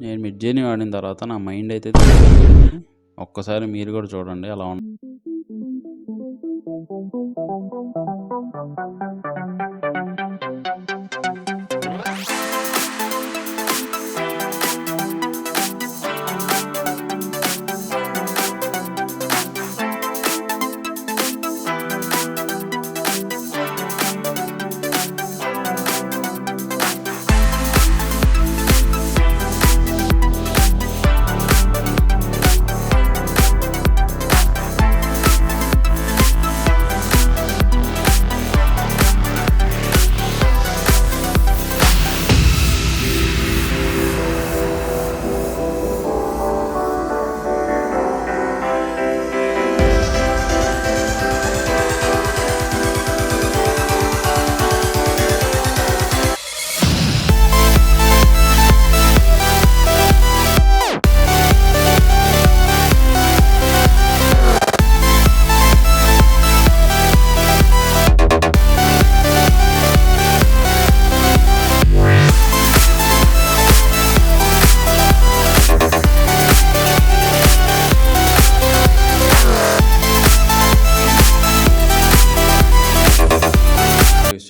నేను mid journey వాడిన తర్వాత నా మైండ్ అయితే ఒక్కసారి మీరు కూడా చూడండి అలా ఉంటుంది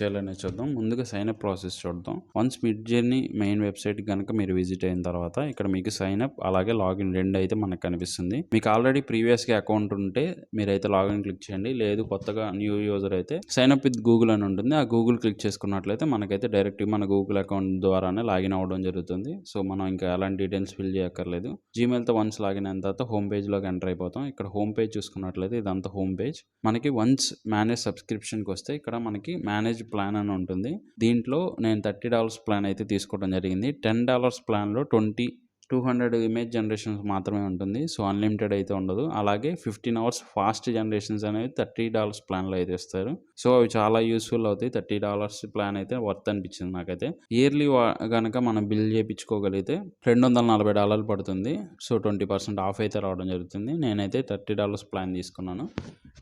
చేయాలనే చూద్దాం. ముందుగా సైన్ అప్ ప్రాసెస్ చూద్దాం. Once Midjourney main website కనుక మీరు విజిట్ అయిన తర్వాత ఇక్కడ మీకు సైన్ అప్ అలాగే లాగిన్ రెండు అయితే మనకు కనిపిస్తుంది. మీకు ఆల్రెడీ ప్రీవియస్గా అకౌంట్ ఉంటే మీరైతే లాగిన్ క్లిక్ చేయండి. లేదు కొత్తగా న్యూ యూజర్ అయితే సైన్ అప్ విత్ గూగుల్ అని ఉంటుంది. ఆ గూగుల్ క్లిక్ చేసుకున్నట్లయితే మనకైతే డైరెక్ట్ మన గూగుల్ అకౌంట్ ద్వారానే లాగిన్ అవ్వడం జరుగుతుంది. సో మనం ఇంకా ఎలాంటి డీటెయిల్స్ ఫిల్ చేయక్కర్లేదు. జీమెయిల్తో వన్స్ లాగిన్ అయిన తర్వాత హోమ్ పేజ్లోకి ఎంటర్ అయిపోతాం. ఇక్కడ హోమ్ పేజ్ చూసుకున్నట్లయితే ఇదంతా హోమ్ పేజ్ మనకి వన్స్ మేనేజ్ సబ్స్క్రిప్షన్కి వస్తే ఇక్కడ మనకి మేనేజ్ ప్లాన్ అని ఉంటుంది. దీంట్లో నేను థర్టీ డాలర్స్ ప్లాన్ అయితే తీసుకోవడం జరిగింది. టెన్ డాలర్స్ ప్లాన్లో twenty two hundred image generations మాత్రమే ఉంటుంది. సో అన్లిమిటెడ్ అయితే ఉండదు. అలాగే ఫిఫ్టీన్ అవర్స్ ఫాస్ట్ జనరేషన్స్ అనేవి థర్టీ డాలర్స్ ప్లాన్లో అయితే ఇస్తారు. సో అవి చాలా యూస్ఫుల్ అవుతాయి. థర్టీ డాలర్స్ ప్లాన్ అయితే వర్త్ అనిపించింది నాకైతే. ఇయర్లీ కనుక మనం బిల్ చేయించుకోగలిగితే రెండు వందల నలభై డాలర్లు పడుతుంది. సో ట్వంటీ పర్సెంట్ ఆఫ్ అయితే రావడం జరుగుతుంది. నేనైతే థర్టీ డాలర్స్ ప్లాన్ తీసుకున్నాను.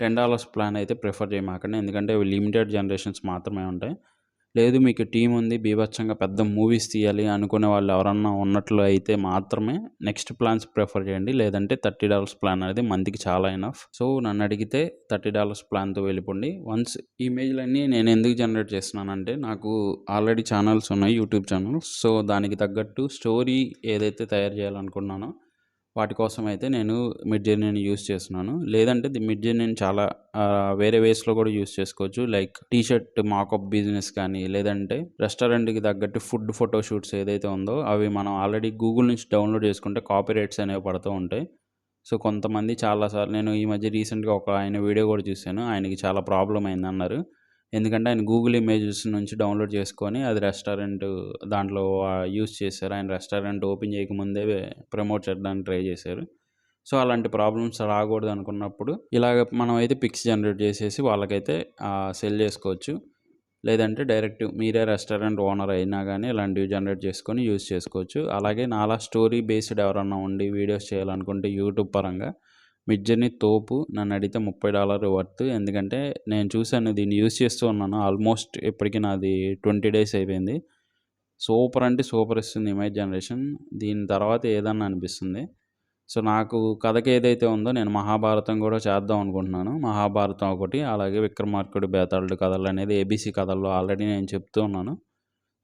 టెన్ డాలర్స్ ప్లాన్ అయితే ప్రిఫర్ చేయమాకండి. ఎందుకంటే అవి లిమిటెడ్ జనరేషన్స్ మాత్రమే ఉంటాయి. లేదు మీకు టీం ఉంది బీభత్సంగా పెద్ద మూవీస్ తీయాలి అనుకునే వాళ్ళు ఎవరన్నా ఉన్నట్లు అయితే మాత్రమే నెక్స్ట్ ప్లాన్స్ ప్రిఫర్ చేయండి. లేదంటే థర్టీ డాలర్స్ ప్లాన్ అనేది మందికి చాలా ఎనఫ్ సో నన్ను అడిగితే థర్టీ డాలర్స్ ప్లాన్తో వెళ్ళిపోండి. వన్స్ ఇమేజ్లన్నీ నేను ఎందుకు జనరేట్ చేస్తున్నానంటే నాకు ఆల్రెడీ ఛానల్స్ ఉన్నాయి యూట్యూబ్ ఛానల్స్. సో దానికి తగ్గట్టు స్టోరీ ఏదైతే తయారు చేయాలనుకున్నానో వాటి కోసం అయితే నేను మిడ్ జర్నీని యూస్ చేస్తున్నాను. లేదంటే ది మిడ్ జర్నీని చాలా వేరే వేస్లో కూడా యూస్ చేసుకోవచ్చు. Like T shirt mockup business కానీ లేదంటే రెస్టారెంట్కి తగ్గట్టు ఫుడ్ ఫోటో షూట్స్ ఏదైతే ఉందో అవి మనం ఆల్రెడీ గూగుల్ నుంచి డౌన్లోడ్ చేసుకుంటే కాపీ రేట్స్ అనేవి పడుతూ ఉంటాయి. సో కొంతమంది చాలాసార్లు నేను ఈ మధ్య రీసెంట్గా ఒక ఆయన వీడియో కూడా చూశాను. ఆయనకి చాలా ప్రాబ్లం అయింది అన్నారు ఎందుకంటే ఆయన గూగుల్ ఇమేజెస్ నుంచి డౌన్లోడ్ చేసుకొని అది రెస్టారెంట్ దాంట్లో యూస్ చేశారు. ఆయన రెస్టారెంట్ ఓపెన్ చేయకముందే ప్రమోట్ చేయడానికి ట్రై చేశారు. సో అలాంటి ప్రాబ్లమ్స్ రాకూడదు అనుకున్నప్పుడు ఇలాగ మనం అయితే పిక్స్ జనరేట్ చేసేసి వాళ్ళకైతే సెల్ చేసుకోవచ్చు. లేదంటే డైరెక్ట్ మీరే రెస్టారెంట్ ఓనర్ అయినా కానీ ఇలాంటివి జనరేట్ చేసుకొని యూస్ చేసుకోవచ్చు. అలాగే నాలా స్టోరీ బేస్డ్ ఎవరన్నా ఉండి వీడియోస్ చేయాలనుకుంటే యూట్యూబ్ పరంగా మిడ్జర్ని తోపు నన్ను అడిగితే ముప్పై డాలర్ వర్త్. ఎందుకంటే నేను చూశాను దీన్ని యూస్ చేస్తూ ఉన్నాను. ఆల్మోస్ట్ ఇప్పటికీ నాది ట్వంటీ డేస్ అయిపోయింది. సూపర్ అంటే సూపర్ ఇస్తుంది ఇమేజ్ జనరేషన్. దీని తర్వాత ఏదన్నా అనిపిస్తుంది. సో నాకు కథకి ఏదైతే ఉందో నేను మహాభారతం కూడా చేద్దాం అనుకుంటున్నాను. మహాభారతం ఒకటి అలాగే విక్రమార్కుడు బేతాళుడు కథలు అనేది ఏబీసీ కథల్లో ఆల్రెడీ నేను చెప్తూ ఉన్నాను.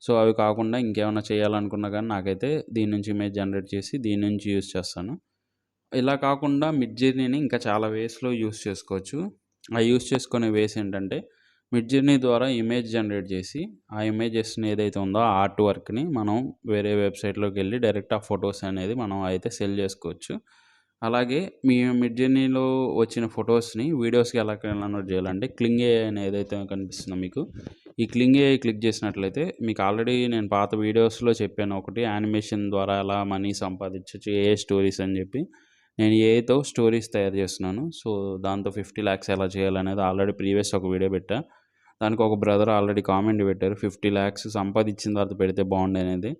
సో అవి కాకుండా ఇంకేమైనా చేయాలనుకున్నా కానీ నాకైతే దీని నుంచి ఇమేజ్ జనరేట్ చేసి దీని నుంచి యూస్ చేస్తాను. ఇలా కాకుండా మిడ్ జర్నీని ఇంకా చాలా వేస్లో యూస్ చేసుకోవచ్చు. ఆ యూస్ చేసుకునే వేస్ ఏంటంటే మిడ్ జర్నీ ద్వారా ఇమేజ్ జనరేట్ చేసి ఆ ఇమేజెస్ని ఏదైతే ఉందో ఆ ఆర్ట్ వర్క్ని మనం వేరే వెబ్సైట్లోకి వెళ్ళి డైరెక్ట్ ఆ ఫొటోస్ అనేది మనం అయితే సెల్ చేసుకోవచ్చు. అలాగే మీ మిడ్ జర్నీలో వచ్చిన ఫొటోస్ని వీడియోస్కి ఎలా కన్వర్ట్ చేయాలంటే క్లింగ్ ఏ అని ఏదైతే కనిపిస్తుందో మీకు ఈ క్లింగ్ ఏ క్లిక్ చేసినట్లయితే మీకు ఆల్రెడీ నేను పాత వీడియోస్లో చెప్పాను ఒకటి యానిమేషన్ ద్వారా ఎలా మనీ సంపాదించవచ్చు ఏ స్టోరీస్ అని చెప్పి. నేను ఏతో స్టోరీస్ తయారు చేస్తున్నాను. సో దాంతో ఫిఫ్టీ ల్యాక్స్ ఎలా చేయాలనేది ఆల్రెడీ ప్రీవియస్ ఒక వీడియో పెట్టా. దానికి ఒక బ్రదర్ ఆల్రెడీ కామెంట్ పెట్టారు ఫిఫ్టీ ల్యాక్స్ సంపాదించిన తర్వాత పెడితే బాగుండే అనేది.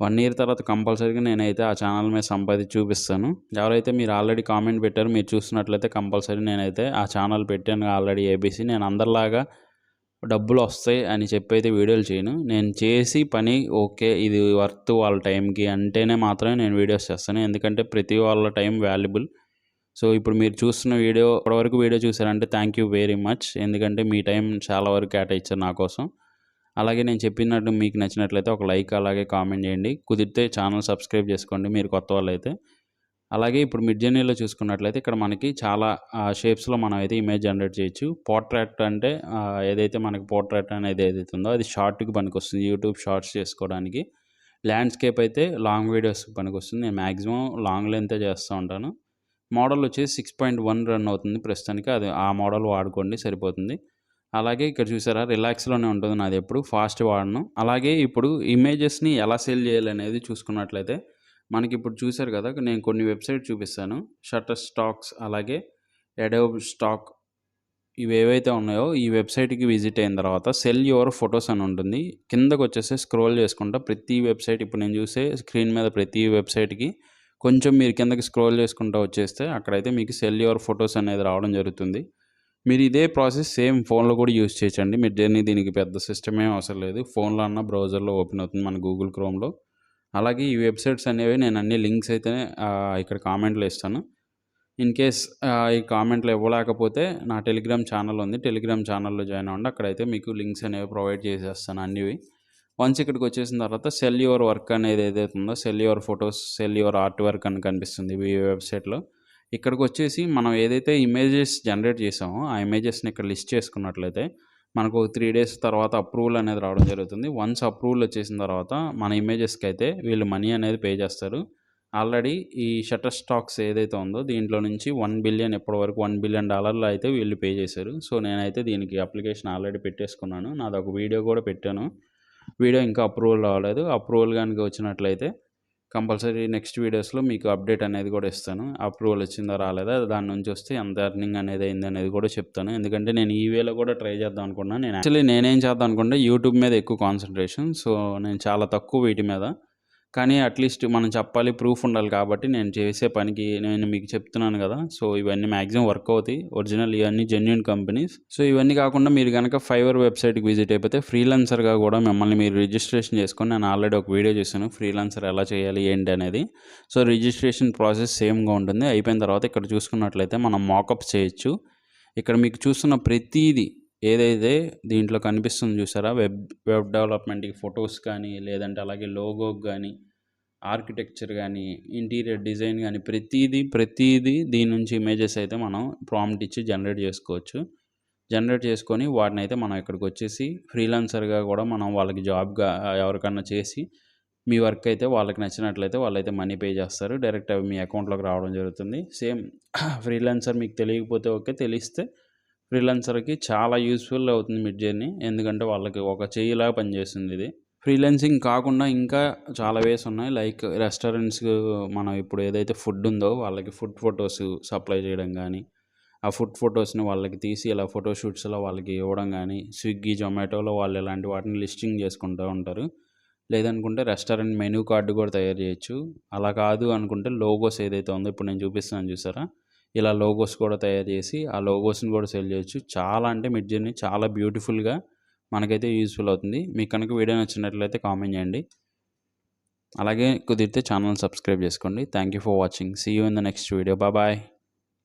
వన్ ఇయర్ తర్వాత కంపల్సరీగా నేనైతే ఆ ఛానల్ మీద సంపాది చూపిస్తాను. ఎవరైతే మీరు ఆల్రెడీ కామెంట్ పెట్టారు మీరు చూస్తున్నట్లయితే కంపల్సరీ నేనైతే ఆ ఛానల్ పెట్టాను ఆల్రెడీ ఏబీసీ నేను అందరిలాగా డబ్బులు వస్తాయి అని చెప్పి అయితే వీడియోలు చేయను. నేను చేసి పని ఓకే ఇది వర్త్ వాళ్ళ టైంకి అంటేనే మాత్రమే నేను వీడియోస్ చేస్తాను. ఎందుకంటే ప్రతి వాళ్ళ టైం వాల్యుబుల్. సో ఇప్పుడు మీరు చూస్తున్న వీడియో ఇప్పటివరకు వీడియో చూసారంటే థ్యాంక్ యూ వెరీ మచ్. ఎందుకంటే మీ టైం చాలా వరకు కేటాయించారు నా కోసం. అలాగే నేను చెప్పినట్టు మీకు నచ్చినట్లయితే ఒక లైక్ అలాగే కామెంట్ చేయండి. కుదిరితే ఛానల్ సబ్స్క్రైబ్ చేసుకోండి. మీరు కొత్త వాళ్ళు అయితే అలాగే ఇప్పుడు మిడ్ జర్నీలో చూసుకున్నట్లయితే ఇక్కడ మనకి చాలా షేప్స్లో మనం అయితే ఇమేజ్ జనరేట్ చేయొచ్చు. పోర్ట్రేట్ అంటే ఏదైతే మనకి పోర్ట్రేట్ అనేది ఏదైతే ఉందో అది షార్ట్కి పనికి వస్తుంది యూట్యూబ్ షార్ట్స్ చేసుకోవడానికి. ల్యాండ్స్కేప్ అయితే లాంగ్ వీడియోస్కి పనికి వస్తుంది నేను మ్యాక్సిమం లాంగ్ లెంతే చేస్తూ ఉంటాను. మోడల్ వచ్చేసి సిక్స్ పాయింట్ వన్ రన్ అవుతుంది ప్రస్తుతానికి. అది ఆ మోడల్ వాడుకోండి సరిపోతుంది. అలాగే ఇక్కడ చూసారా రిలాక్స్లోనే ఉంటుంది. నాది ఎప్పుడు ఫాస్ట్ వాడను. అలాగే ఇప్పుడు ఇమేజెస్ని ఎలా సేల్ చేయాలనేది చూసుకున్నట్లయితే మనకి ఇప్పుడు చూసారు కదా నేను కొన్ని వెబ్సైట్ చూపిస్తాను. షట్టర్ స్టాక్స్ అలాగే ఎడోబ్ స్టాక్ ఇవి ఏవైతే ఉన్నాయో ఈ వెబ్సైట్కి విజిట్ అయిన తర్వాత సెల్ యువర్ ఫొటోస్ అని ఉంటుంది. కిందకు వచ్చేసి స్క్రోల్ చేసుకుంటా ప్రతి వెబ్సైట్ ఇప్పుడు నేను చూసే స్క్రీన్ మీద ప్రతి వెబ్సైట్కి కొంచెం మీరు కిందకి స్క్రోల్ చేసుకుంటూ వచ్చేస్తే అక్కడైతే మీకు సెల్ యువర్ ఫొటోస్ అనేది రావడం జరుగుతుంది. మీరు ఇదే ప్రాసెస్ సేమ్ ఫోన్లో కూడా యూజ్ చేయొచ్చండి. మీరు జర్నీ దీనికి పెద్ద సిస్టమ్ ఏం అవసరం లేదు. ఫోన్లో అన్న బ్రౌజర్లో ఓపెన్ అవుతుంది మన గూగుల్ క్రోమ్లో. అలాగే ఈ వెబ్సైట్స్ అనేవి నేను అన్ని లింక్స్ అయితే ఇక్కడ కామెంట్లో ఇస్తాను. ఇన్ కేస్ ఈ కామెంట్లో ఇవ్వలేకపోతే నా టెలిగ్రామ్ ఛానల్ ఉంది. టెలిగ్రామ్ ఛానల్లో జాయిన్ అవ్వండి. అక్కడైతే మీకు లింక్స్ అనేవి ప్రొవైడ్ చేసేస్తాను అన్నివి. వన్స్ ఇక్కడికి వచ్చేసిన తర్వాత సెల్ యువర్ వర్క్ అనేది ఏదైతే ఉందో sell your photos sell your art work అని కనిపిస్తుంది ఈ వెబ్సైట్లో. ఇక్కడికి వచ్చేసి మనం ఏదైతే ఇమేజెస్ జనరేట్ చేసామో ఆ ఇమేజెస్ని ఇక్కడ లిస్ట్ చేసుకున్నట్లయితే మనకు త్రీ డేస్ తర్వాత అప్రూవల్ అనేది రావడం జరుగుతుంది. వన్స్ అప్రూవల్ వచ్చేసిన తర్వాత మన ఇమేజెస్కి అయితే వీళ్ళు మనీ అనేది పే చేస్తారు. ఆల్రెడీ ఈ షటర్ స్టాక్స్ ఏదైతే ఉందో దీంట్లో నుంచి వన్ బిలియన్ ఇప్పటి వరకు వన్ బిలియన్ డాలర్లు అయితే వీళ్ళు పే చేశారు. సో నేనైతే దీనికి అప్లికేషన్ ఆల్రెడీ పెట్టేసుకున్నాను. నాది ఒక వీడియో కూడా పెట్టాను. వీడియో ఇంకా అప్రూవల్ అవ్వలేదు అప్రూవల్ కనుక వచ్చినట్లయితే కంపల్సరీ నెక్స్ట్ వీడియోస్లో మీకు అప్డేట్ అనేది కూడా ఇస్తాను. అప్రూవల్ వచ్చిందా రాలేదా దాని నుంచి వస్తే ఎంత ఎర్నింగ్ అనేది అయింది అనేది కూడా చెప్తాను. ఎందుకంటే నేను ఈ వేలో కూడా ట్రై చేద్దాం అనుకున్నాను నేను యాక్చువల్లీ నేనేం చేద్దాం అనుకుంటే యూట్యూబ్ మీద ఎక్కువ కాన్సన్ట్రేషన్. సో నేను చాలా తక్కువ వీటి మీద. కానీ అట్లీస్ట్ మనం చెప్పాలి ప్రూఫ్ ఉండాలి కాబట్టి నేను చేసే పనికి నేను మీకు చెప్తున్నాను కదా. సో ఇవన్నీ మ్యాక్సిమం వర్క్ అవుతాయి. ఒరిజినల్ ఇవన్నీ జెన్యున్ కంపెనీస్ సో ఇవన్నీ కాకుండా మీరు కనుక ఫైవర్ వెబ్సైట్కి విజిట్ అయిపోతే ఫ్రీలాన్సర్గా కూడా మిమ్మల్ని మీరు రిజిస్ట్రేషన్ చేసుకొని నేను ఆల్రెడీ ఒక వీడియో చేశాను. ఫ్రీలాన్సర్ ఎలా చేయాలి ఏంటి అనేది. సో రిజిస్ట్రేషన్ ప్రాసెస్ సేమ్గా ఉంటుంది. అయిపోయిన తర్వాత ఇక్కడ చూసుకున్నట్లయితే మనం మాకప్ చేయొచ్చు. ఇక్కడ మీకు చూస్తున్న ప్రతిదీ ఏదైతే దీంట్లో కనిపిస్తుంది చూసారా? వెబ్ వెబ్ డెవలప్మెంట్కి ఫొటోస్ కానీ లేదంటే అలాగే లోగో కానీ ఆర్కిటెక్చర్ కానీ ఇంటీరియర్ డిజైన్ కానీ ప్రతిదీ ప్రతిదీ దీని నుంచి ఇమేజెస్ అయితే మనం ప్రాంప్ట్ ఇచ్చి జనరేట్ చేసుకోవచ్చు. జనరేట్ చేసుకొని వాటిని అయితే మనం ఇక్కడికి వచ్చేసి ఫ్రీలాన్సర్గా కూడా మనం వాళ్ళకి జాబ్గా ఎవరికన్నా చేసి మీ వర్క్ అయితే వాళ్ళకి నచ్చినట్లయితే వాళ్ళైతే మనీ పే చేస్తారు. డైరెక్ట్ అవి మీ అకౌంట్లోకి రావడం జరుగుతుంది. సేమ్ ఫ్రీలాన్సర్ మీకు తెలియకపోతే ఓకే తెలిస్తే ఫ్రీలాన్సర్కి చాలా యూస్ఫుల్ అవుతుంది మిడ్ జర్నీ. ఎందుకంటే వాళ్ళకి ఒక చెయ్యిలాగా పనిచేస్తుంది ఇది. ఫ్రీలాన్సింగ్ కాకుండా ఇంకా చాలా వేస్ ఉన్నాయి. లైక్ రెస్టారెంట్స్ మనం ఇప్పుడు ఏదైతే ఫుడ్ ఉందో వాళ్ళకి ఫుడ్ ఫొటోస్ సప్లై చేయడం కానీ ఆ ఫుడ్ ఫొటోస్ని వాళ్ళకి తీసి ఇలా ఫోటోషూట్స్లో వాళ్ళకి ఇవ్వడం కానీ స్విగ్గీ జొమాటోలో వాళ్ళు ఇలాంటి వాటిని లిస్టింగ్ చేసుకుంటూ ఉంటారు. లేదనుకుంటే రెస్టారెంట్ మెనూ కార్డు కూడా తయారు చేయొచ్చు. అలా కాదు అనుకుంటే లోగోస్ ఏదైతే ఉందో ఇప్పుడు నేను చూపిస్తున్నాను చూసారా? ఇలా లోగోస్ కూడా తయారు చేసి ఆ లోగోస్ని కూడా సెల్ చేయొచ్చు. చాలా అంటే మిడ్ జర్నీ చాలా బ్యూటిఫుల్గా మనకైతే యూస్ఫుల్ అవుతుంది. మీకు కనుక వీడియో నచ్చినట్లయితే కామెంట్ చేయండి. అలాగే కుదిరితే ఛానల్ సబ్స్క్రైబ్ చేసుకోండి. Thank you for watching see you in the next video bye